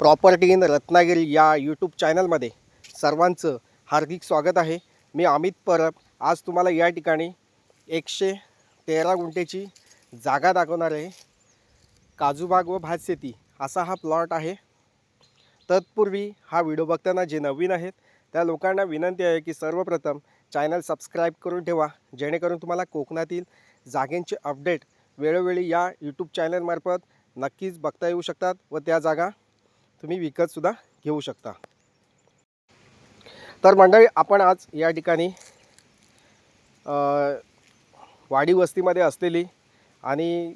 Property in Ratnagiri या YouTube चॅनलमध्ये सर्वांचं हार्दिक स्वागत आहे. मी अमित परब. आज तुम्हाला या ठिकाणी एकशे तेरा गुंठेची जागा दाखवणार आहे. काजूबाग व भातशेती असा हा प्लॉट आहे. तत्पूर्वी हा व्हिडिओ बघताना जे नवीन आहेत त्या लोकांना विनंती आहे की सर्वप्रथम चॅनल सबस्क्राईब करून ठेवा जेणेकरून तुम्हाला कोकणातील जागेंचे अपडेट वेळोवेळी या यूट्यूब चॅनलमार्फत नक्कीच बघता येऊ शकतात व त्या जागा तुम्ही विकतसुद्धा घेऊ शकता. तर मंडळी आपण आज या ठिकाणी वाडी वस्तीमध्ये असलेली आणि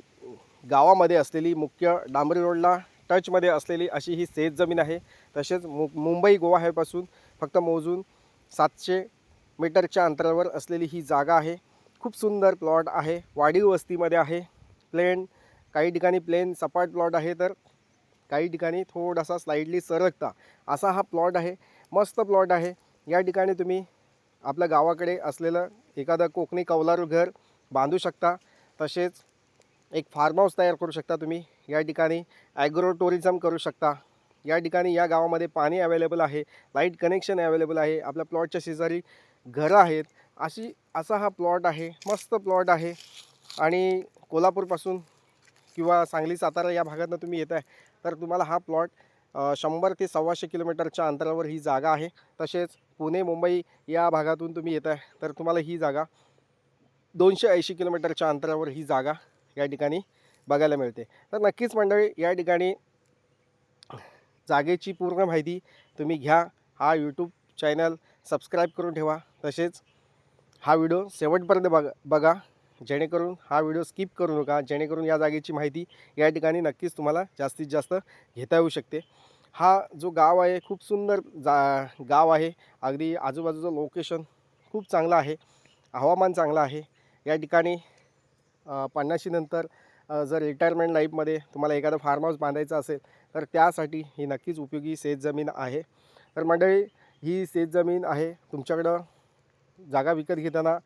गावामध्ये असलेली मुख्य डांबरी रोडला टचमध्ये असलेली अशी ही शेत जमीन आहे. तसेच मु मुंबई गोवा ह्यापासून फक्त मोजून सातशे मीटरच्या अंतरावर असलेली ही जागा आहे. खूप सुंदर प्लॉट आहे. वाडी वस्तीमध्ये आहे. प्लेन काही ठिकाणी प्लेन सपाट प्लॉट आहे. तर काही ठिकाणी थोडासा स्लाईडली सरकता. असा हा प्लॉट आहे. मस्त प्लॉट आहे. या ठिकाणी तुम्ही आपल्या गावाकडे असलेलं एखादं कोकणी कौलारू घर बांधू शकता. तसेच एक फार्म हाऊस तयार करू शकता तुम्ही. या ठिकाणी ॲग्रो टुरिझम करू शकता. या ठिकाणी या गावामध्ये पाणी अवेलेबल आहे. लाइट कनेक्शन अवेलेबल आहे. आपल्या प्लॉटच्या शेजारी घरं आहेत. अशी असा हा प्लॉट आहे. मस्त प्लॉट आहे. आणि कोल्हापूरपासून किंवा सांगली सातारा या भागातनं तुम्ही येत आहे तर तुम्हाला हा प्लॉट शंभर ते सव्वाशे किलोमीटरच्या अंतरावर ही जागा आहे. तसेच पुणे मुंबई या भागातून तुम्ही येत आहे तर तुम्हाला ही जागा दोनशे ऐंशी किलोमीटरच्या अंतरावर ही जागा या ठिकाणी बघायला मिळते. तर नक्कीच मंडळी या ठिकाणी जागेची पूर्ण माहिती तुम्ही घ्या. हा यूट्यूब चॅनल सबस्क्राईब करून ठेवा. तसेच हा व्हिडिओ शेवटपर्यंत बघा बघा. जेणेकरून हा व्हिडिओ स्किप करू नका. जेणेकरून या जागेची माहिती या ठिकाणी नक्कीच तुम्हाला जास्तीत जास्त घेता येऊ शकते. हा जो गाव आहे खूप सुंदर जा गाव आहे. अगदी आजूबाजूचं लोकेशन खूप चांगलं आहे. हवामान चांगलं आहे. या ठिकाणी पन्नाशीनंतर जर रिटायरमेंट लाईफमध्ये तुम्हाला एखादं फार्म हाऊस बांधायचं असेल तर त्यासाठी ही नक्कीच उपयोगी शेतजमीन आहे. तर मंडळी ही शेतजमीन आहे तुमच्याकडं जागा विकत घेताना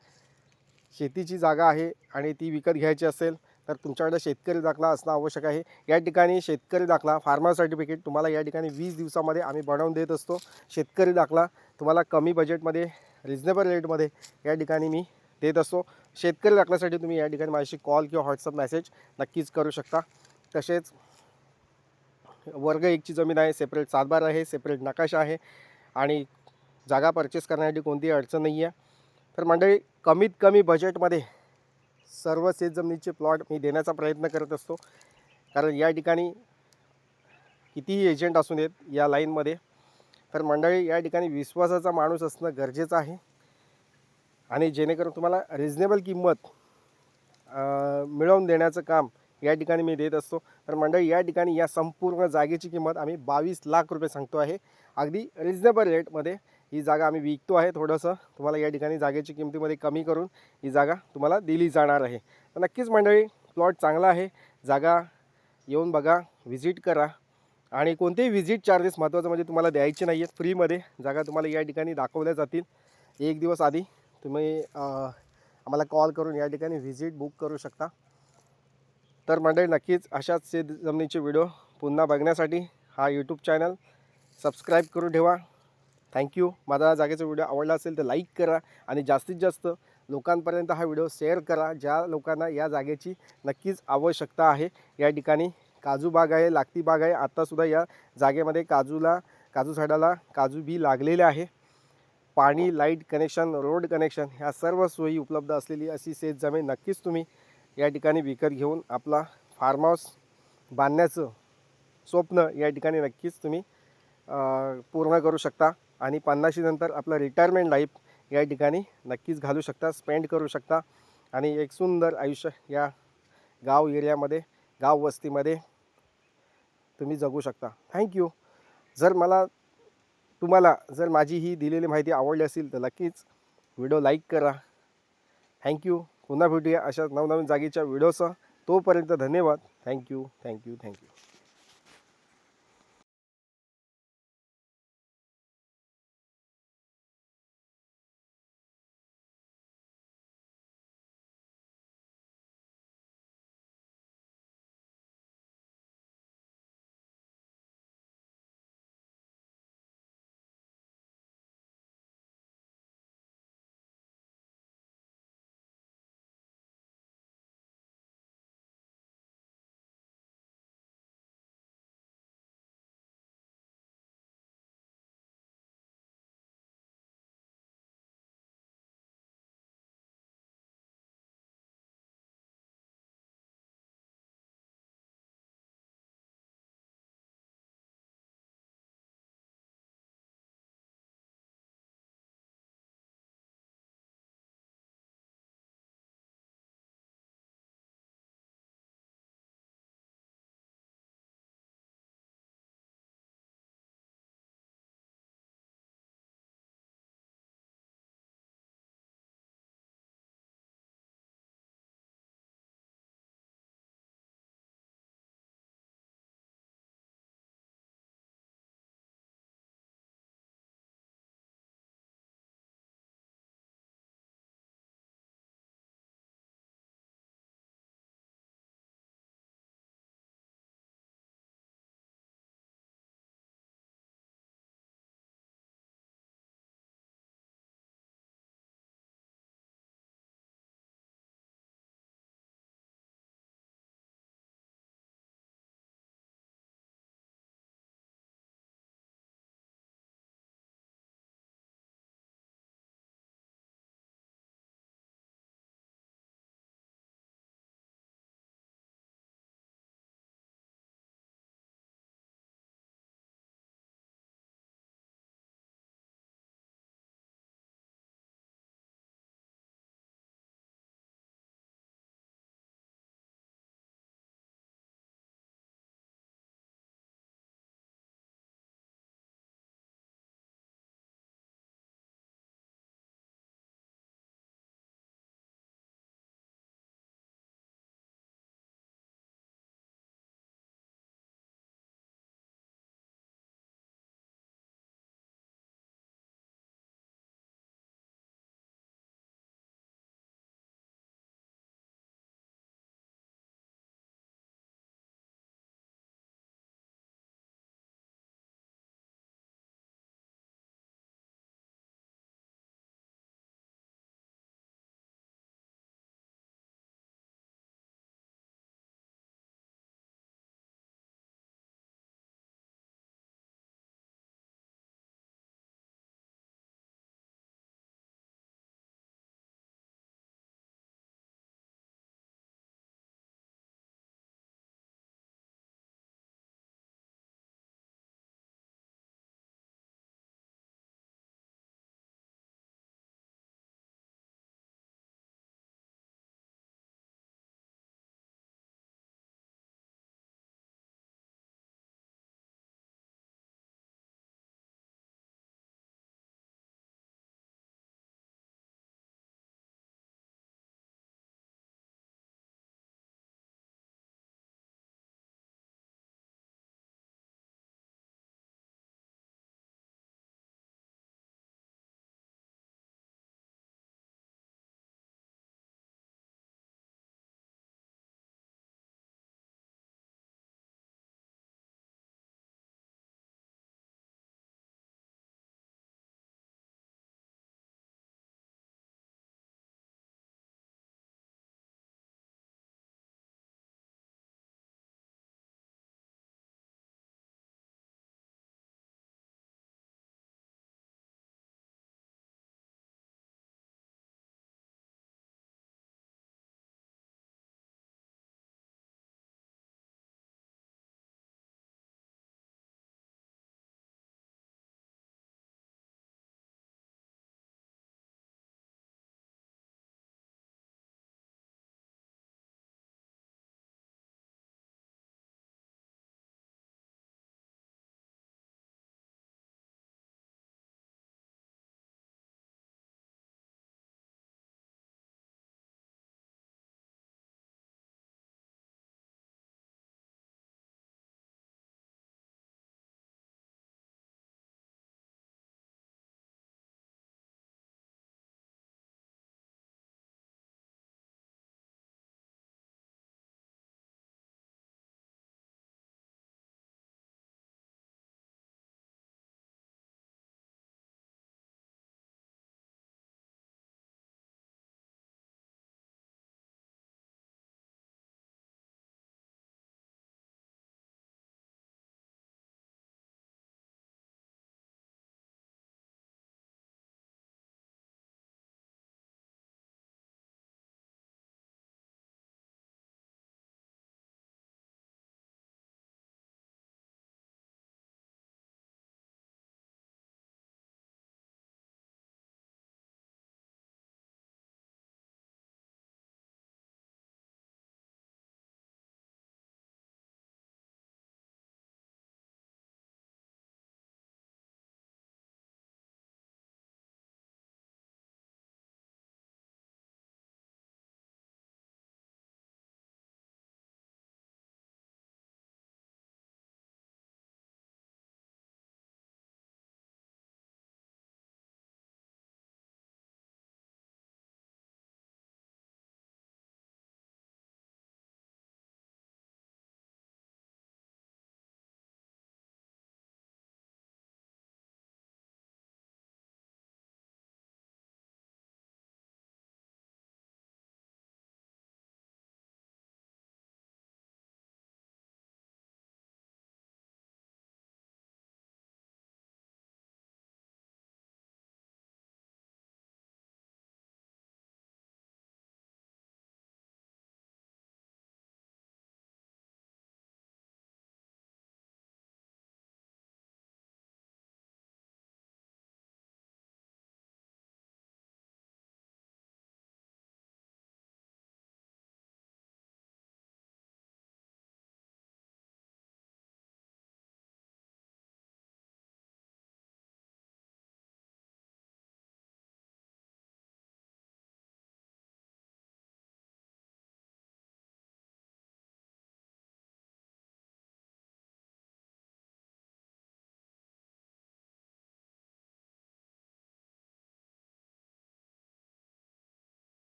शेतीची जागा आहे आणि ती विकत घ्यायची असेल तर तुमच्याकडे शेतकरी दाखला असणं आवश्यक आहे. या ठिकाणी शेतकरी दाखला फार्मर सर्टिफिकेट तुम्हाला या ठिकाणी वीस दिवसामध्ये आम्ही बनवून देत असतो. शेतकरी दाखला तुम्हाला कमी बजेटमध्ये रिजनेबल रेटमध्ये या ठिकाणी मी देत असतो. शेतकरी दाखल्यासाठी तुम्ही या ठिकाणी माझ्याशी कॉल किंवा व्हॉट्सअप मेसेज नक्कीच करू शकता. तसेच वर्ग एकची जमीन आहे सेपरेट सातबार आहे सेपरेट नकाशा आहे आणि जागा परचेस करण्यासाठी कोणतीही अडचण नाही आहे तर मंडळी कमीत कमी बजेटमध्ये सर्व शेतजमिनीचे प्लॉट मी देण्याचा प्रयत्न करत असतो. कारण या ठिकाणी कितीही एजंट असू देत या लाईनमध्ये तर मंडळी या ठिकाणी विश्वासाचा माणूस असणं गरजेचं आहे. आणि जेणेकरून तुम्हाला रिजनेबल किंमत मिळवून देण्याचं काम या ठिकाणी मी देत असतो. तर मंडळी या ठिकाणी या संपूर्ण जागेची किंमत आम्ही बावीस लाख रुपये सांगतो आहे. अगदी रिजनेबल रेटमध्ये ही जागा आम्ही विकतो आहे थोडंसं. तुम्हाला या ठिकाणी जागेची किमतीमध्ये कमी करून ही जागा तुम्हाला दिली जाणार आहे. तर नक्कीच मंडळी प्लॉट चांगला आहे. जागा येऊन बघा व्हिजिट करा. आणि कोणतेही व्हिजिट चार्जेस महत्त्वाचं म्हणजे तुम्हाला द्यायचे नाही आहेत फ्रीमध्ये जागा तुम्हाला या ठिकाणी दाखवल्या जातील. एक दिवस आधी तुम्ही आम्हाला कॉल करून या ठिकाणी व्हिजिट बुक करू शकता. तर मंडळी नक्कीच अशाच शेत जमिनीचे व्हिडिओ पुन्हा बघण्यासाठी हा यूट्यूब चॅनल सबस्क्राईब करून ठेवा. थँक्यू माझा जागेचा व्हिडिओ आवडला असेल तर लाईक करा आणि जास्तीत जास्त लोकांपर्यंत हा व्हिडिओ शेअर करा ज्या लोकांना या जागेची नक्कीच आवश्यकता आहे. या ठिकाणी काजू बाग आहे लागती बाग आहे. आत्तासुद्धा या जागेमध्ये काजूला काजू झाडाला काजू बी लागलेले आहे. पाणी लाइट कनेक्शन रोड कनेक्शन ह्या सर्व सोयी उपलब्ध असलेली अशी शेत जमीन नक्कीच तुम्ही या ठिकाणी विकत घेऊन आपला फार्म हाऊस बांधण्याचं स्वप्न या ठिकाणी नक्कीच तुम्ही पूर्ण करू शकता. आणि पन्नाशीनंतर आपलं रिटायरमेंट लाईफ या ठिकाणी नक्कीच घालू शकता स्पेंड करू शकता. आणि एक सुंदर आयुष्य या गाव एरियामध्ये गाव वस्तीमध्ये तुम्ही जगू शकता. थँक्यू जर मला तुम्हाला जर माझी ही दिलेली माहिती आवडली असेल तर नक्कीच व्हिडिओ लाईक करा. थँक्यू पुन्हा भेटूया अशा नवनवीन जागेच्या व्हिडिओसह तोपर्यंत धन्यवाद. Thank you thank you thank you